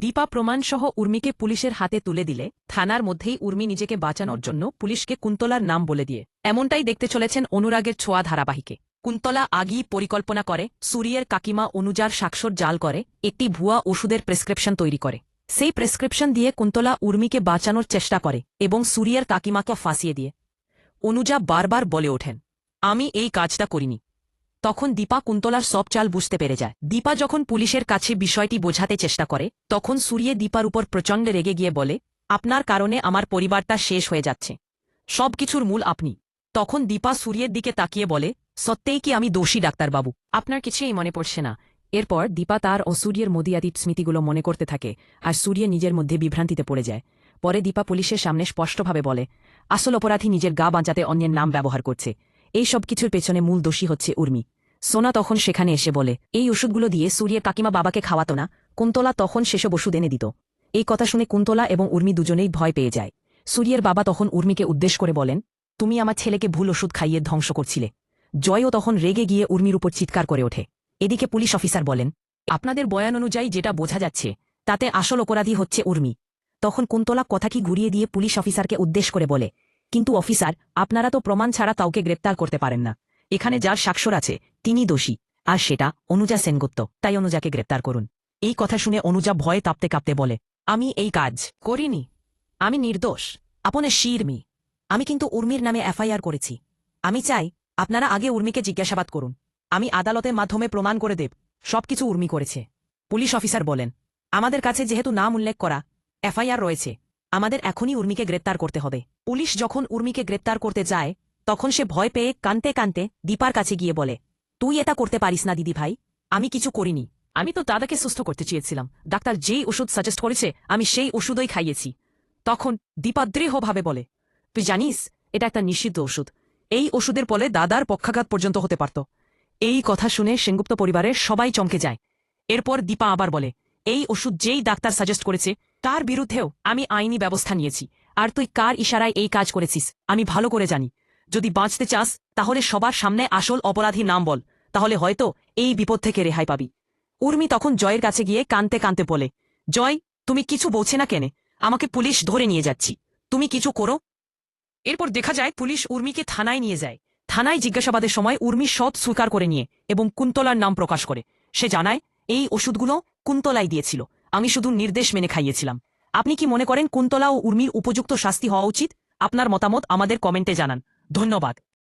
দীপা প্রমাণসহ উর্মিকে পুলিশের হাতে তুলে দিলে, থানার মধ্যেই উর্মি নিজেকে বাঁচানোর জন্য পুলিশকে কুন্তলার নাম বলে দিয়ে। এমনটাই দেখতে চলেছেন অনুরাগের ছোঁয়া ধারাবাহিকে। কুন্তলা আগেই পরিকল্পনা করে, সুরিয়ের কাকিমা অনুজার সাক্ষর জাল করে, একটি ভুয়া ওষুধের প্রেসক্রিপশন তৈরি করে। সেই প্রেসক্রিপশন দিয়ে কুন্তলা উর্মিকে বাঁচানোর চেষ্টা করে এবং সুরিয়ার কাকিমাকে ফাঁসিয়ে দিয়ে। অনুজা বারবার বলে ওঠেন, আমি এই কাজটা করিনি। তখন দীপা কুন্তলার সব চাল বুঝতে পেরে যায়। দীপা যখন পুলিশের কাছে বিষয়টি বোঝাতে চেষ্টা করে, তখন সুরিয়ে দীপার উপর প্রচণ্ড রেগে গিয়ে বলে, আপনার কারণে আমার পরিবারটা শেষ হয়ে যাচ্ছে। সব কিছুর মূল আপনি। তখন দীপা সুরিয়ের দিকে তাকিয়ে বলে, সত্যিই কি আমি দোষী, ডাক্তারবাবু? আপনার কিছুই মনে পড়ছে না। এরপর দীপা তার ও সূর্যের মদিয়াতীত স্মৃতিগুলো মনে করতে থাকে, আর সূর্য নিজের মধ্যে বিভ্রান্তিতে পড়ে যায়। পরে দীপা পুলিশের সামনে স্পষ্টভাবে বলে, আসল অপরাধী নিজের গা বাঁচাতে অন্যের নাম ব্যবহার করছে। এই সব কিছুর পেছনে মূল দোষী হচ্ছে উর্মি। সোনা তখন সেখানে এসে বলে, এই ওষুধগুলো দিয়ে সূর্যের কাকিমা বাবাকে খাওয়াতো না। কুন্তলা তখন সেসব ওষুধ এনে দিত। এই কথা শুনে কুন্তলা এবং উর্মি দুজনেই ভয় পেয়ে যায়। সূর্যের বাবা তখন উর্মিকে উদ্দেশ্য করে বলেন, তুমি আমার ছেলেকে ভুল ওষুধ খাইয়ে ধ্বংস করছিলে। জয়ও তখন রেগে গিয়ে উর্মির উপর চিৎকার করে ওঠে। এদিকে পুলিশ অফিসার বলেন, আপনাদের বয়ান অনুযায়ী যেটা বোঝা যাচ্ছে, তাতে আসল অপরাধী হচ্ছে উর্মি। তখন কুন্তলা কথা কি ঘুরিয়ে দিয়ে পুলিশ অফিসারকে উদ্দেশ্য করে বলে কিন্তু অফিসার, আপনারা তো প্রমাণ ছাড়া কাউকে গ্রেপ্তার করতে পারেন না। এখানে যার স্বাক্ষর আছে, তিনি দোষী। আর সেটা অনুজা সেনগুপ্ত, তাই অনুজাকে গ্রেপ্তার করুন। এই কথা শুনে অনুজা ভয়ে কাঁপতে কাঁপতে বলে, আমি এই কাজ করিনি। আমি নির্দোষ। আপনে শিরমি। আমি কিন্তু উর্মির নামে এফআইআর করেছি। আমি চাই আপনারা আগে উর্মিকে জিজ্ঞাসাবাদ করুন। আমি আদালতের মাধ্যমে প্রমাণ করে দেব, সবকিছু উর্মি করেছে। পুলিশ অফিসার বলেন, আমাদের কাছে যেহেতু নাম উল্লেখ করা, এফআইআর রয়েছে। আমাদের এখনই উর্মিকে গ্রেপ্তার করতে হবে। পুলিশ যখন উর্মিকে গ্রেপ্তার করতে যায়, তখন সে ভয় পেয়ে কানতে কানতে দীপার কাছে গিয়ে বলে, তুই এটা করতে পারিস না, দিদি ভাই। আমি কিছু করিনি। আমি তো দাদাকে সুস্থ করতে চেয়েছিলাম। ডাক্তার যেই ওষুধ সাজেস্ট করেছে, আমি সেই ওষুধই খাইয়েছি। তখন দীপা দৃঢ়ভাবে বলে, তুই জানিস, এটা একটা নিষিদ্ধ ওষুধ। এই ওষুধের ফলে দাদার পক্ষাঘাত পর্যন্ত হতে পারত। এই কথা শুনে সেনগুপ্ত পরিবারের সবাই চমকে যায়। এরপর দীপা আবার বলে, এই ওষুধ যেই ডাক্তার সাজেস্ট করেছে, তার বিরুদ্ধেও আমি আইনি ব্যবস্থা নিয়েছি। আর তুই কার ইশারায় এই কাজ করেছিস? আমি ভালো করে জানি। যদি বাঁচতে চাস, তাহলে সবার সামনে আসল অপরাধী নাম বল। তাহলে হয়তো এই বিপদ থেকে রেহাই পাবি। উর্মি তখন জয়ের কাছে গিয়ে কানতে কানতে বলে, জয়, তুমি কিছু বলছে না কেনে? আমাকে পুলিশ ধরে নিয়ে যাচ্ছি। তুমি কিছু করো? এরপর দেখা যায় পুলিশ উর্মিকে থানায় নিয়ে যায়। থানায় জিজ্ঞাসাবাদের সময় উর্মি সব স্বীকার করে নিয়ে এবং কুন্তলার নাম প্রকাশ করে। সে জানায়, এই ওষুধগুলো কুন্তলাই দিয়েছিল। আমি শুধু নির্দেশ মেনে খাইয়েছিলাম। আপনি কি মনে করেন কুন্তলা ও উর্মির উপযুক্ত শাস্তি হওয়া উচিত? আপনার মতামত আমাদের কমেন্টে জানান। ধন্যবাদ।